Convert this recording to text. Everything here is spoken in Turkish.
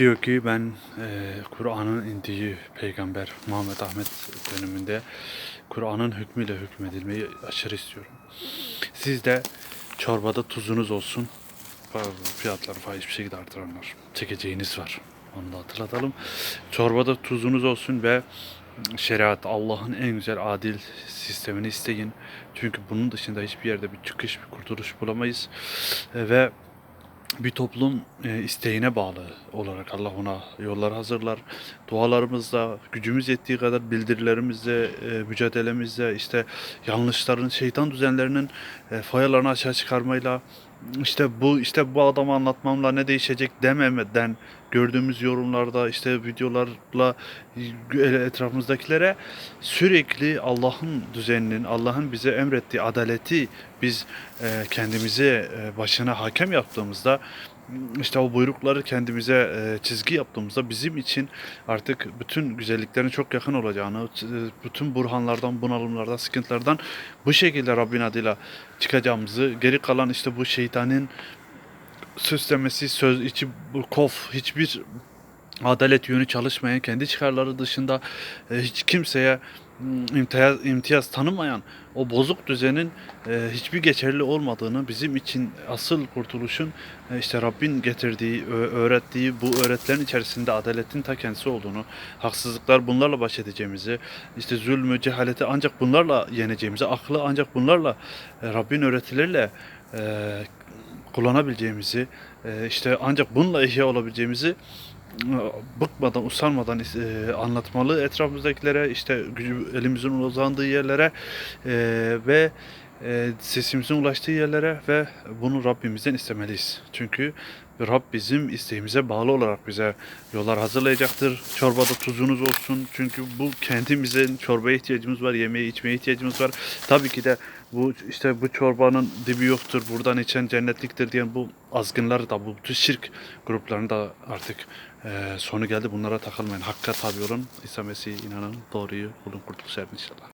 Diyor ki ben e, Kur'an'ın indiği peygamber Muhammed Ahmet döneminde Kur'an'ın hükmüyle hükmedilmeyi aşırı istiyorum. Siz de çorbada tuzunuz olsun. Bazı Fiyatları fahiş bir şekilde artıranlar. Çekeceğiniz var. Onu da hatırlatalım. Çorbada tuzunuz olsun ve şeriat Allah'ın en güzel adil sistemini isteyin. Çünkü bunun dışında hiçbir yerde bir çıkış, bir kurtuluş bulamayız. E, ve bir toplum e, isteğine bağlı olarak Allah ona yollar hazırlar. Dualarımızla, gücümüz yettiği kadar bildirilerimizle, mücadelemizle, işte yanlışların, şeytan düzenlerinin e, foyalarını açığa çıkarmayla, işte bu işte bu adamı anlatmamla ne değişecek dememeden gördüğümüz yorumlarda işte videolarla e, etrafımızdakilere sürekli Allah'ın düzeninin, Allah'ın bize emrettiği adaleti biz e, kendimize e, başına hakem yaptığımızda işte o buyrukları kendimize çizgi yaptığımızda bizim için artık bütün güzelliklerin çok yakın olacağını, bütün burhanlardan, bunalımlardan, sıkıntılardan bu şekilde Rabbin adıyla çıkacağımızı, geri kalan işte bu şeytanın süslemesi, söz içi bu kof, hiçbir adalet yönü çalışmayan, kendi çıkarları dışında e, hiç kimseye imtiyaz, imtiyaz tanımayan o bozuk düzenin e, hiçbir geçerli olmadığını, bizim için asıl kurtuluşun e, işte Rabbin getirdiği, öğrettiği bu öğretilerin içerisinde adaletin ta kendisi olduğunu, haksızlıklar bunlarla baş edeceğimizi, işte zulmü, cehaleti ancak bunlarla yeneceğimizi, aklı ancak bunlarla Rabbin öğretileriyle e, kullanabileceğimizi, e, işte ancak bununla ihya olabileceğimizi e, bıkmadan, usanmadan e, anlatmalı etrafımızdakilere, işte gücü, elimizin uzandığı yerlere e, ve sesimizin ulaştığı yerlere ve bunu Rabbimizden istemeliyiz. Çünkü Rab bizim isteğimize bağlı olarak bize yollar hazırlayacaktır. Çorbada tuzunuz olsun. Çünkü bu kendimizin çorbaya ihtiyacımız var, yemeğe içmeye ihtiyacımız var. Tabii ki de bu işte bu çorbanın dibi yoktur, buradan içen cennetliktir diyen bu azgınlar da bu şirk gruplarının da artık e, sonu geldi. Bunlara takılmayın. Hakka tabi olun. İsa Mesih'e inanın. Doğruyu bulun kurtuluş erin inşallah.